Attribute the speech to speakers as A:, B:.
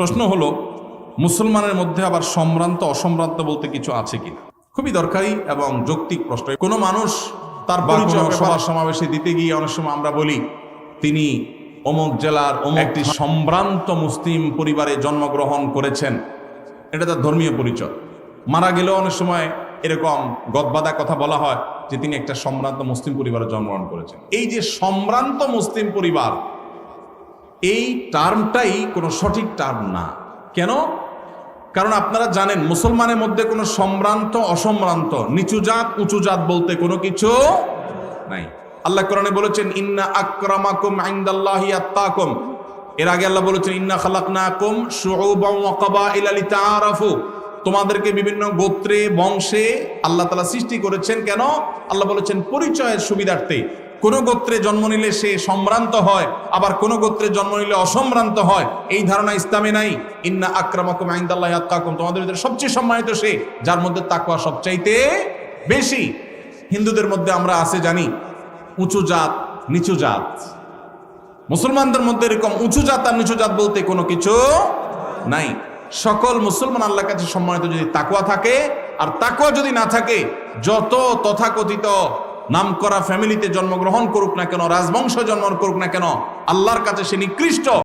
A: প্রশ্ন হলো মুসলমানের মধ্যে আবার সম্ভ্রান্ত অসম্ভ্রান্ত বলতে কিছু আছে কিনা? খুবই দরকারি এবং যৌক্তিক প্রশ্ন। কোনো মানুষ তার সভা সমাবেশে দিতে গিয়ে অনেক সময় আমরা বলি তিনি অমুক জেলার অমুক একটি সম্ভ্রান্ত মুসলিম পরিবারে জন্মগ্রহণ করেছেন। এটা তার ধর্মীয় পরিচয়। মারা গেলেও অনেক সময় এরকম গদবাদা কথা বলা হয় যে তিনি একটা সম্ভ্রান্ত মুসলিম পরিবারে জন্মগ্রহণ করেছেন। এই যে সম্ভ্রান্ত মুসলিম পরিবার এই টার্মটাই কোনো সঠিক টার্ম না। কেন? কারণ আপনারা জানেন, মুসলমানের মধ্যে কোনো সম্ভ্রান্ত, অসম্ভ্রান্ত, নিচু জাত, উঁচু জাত বলতে কোনো কিছু নাই। আল্লাহ কোরআনে বলেছেন, ইন্না আক্রামাকুম ইনদাল্লাহি আত্তাকুম। এর আগে আল্লাহ বলেছেন, ইন্না খালাকনাকুম শুউবাম ওয়া কাবাইলা লিতাআরাফু। তোমাদেরকে বিভিন্ন গোত্রে, বংশে আল্লাহ তাআলা সৃষ্টি করেছেন। কেন? আল্লাহ বলেছেন, পরিচয়ের সুবিধার্থে। কোন গোত্রে জন্ম নিলে সে সম্ভ্রান্ত হয়, আবার কোন গোত্রে জন্ম নিলে অসম্ভ্রান্ত হয়। এই ধারণা ইসলামে নাই। ইন্না আক্রামাকুম ইনদাল্লাহি আত্তাকুম। তোমাদের ভিতরে সবচেয়ে সম্মানিত সে, যার মধ্যে তাকওয়া সবচাইতে বেশি। হিন্দুদের মধ্যে আমরা আছে জানি, উঁচু জাত, নিচু জাত। মুসলমানদের মধ্যে এরকম উঁচু জাত আর নিচু জাত বলতে কোনো কিছু নাই। সকল মুসলমান আল্লাহর কাছে সম্মানিত যদি তাকুয়া থাকে, আর তাকুয়া যদি না থাকে, যত তথাকথিত নামকরা ফ্যামিলিতে জন্মগ্রহণ করুক না কেন, রাজবংশ জন্ম করুক না কেন, আল্লাহর কাছে সে নিকৃষ্ট।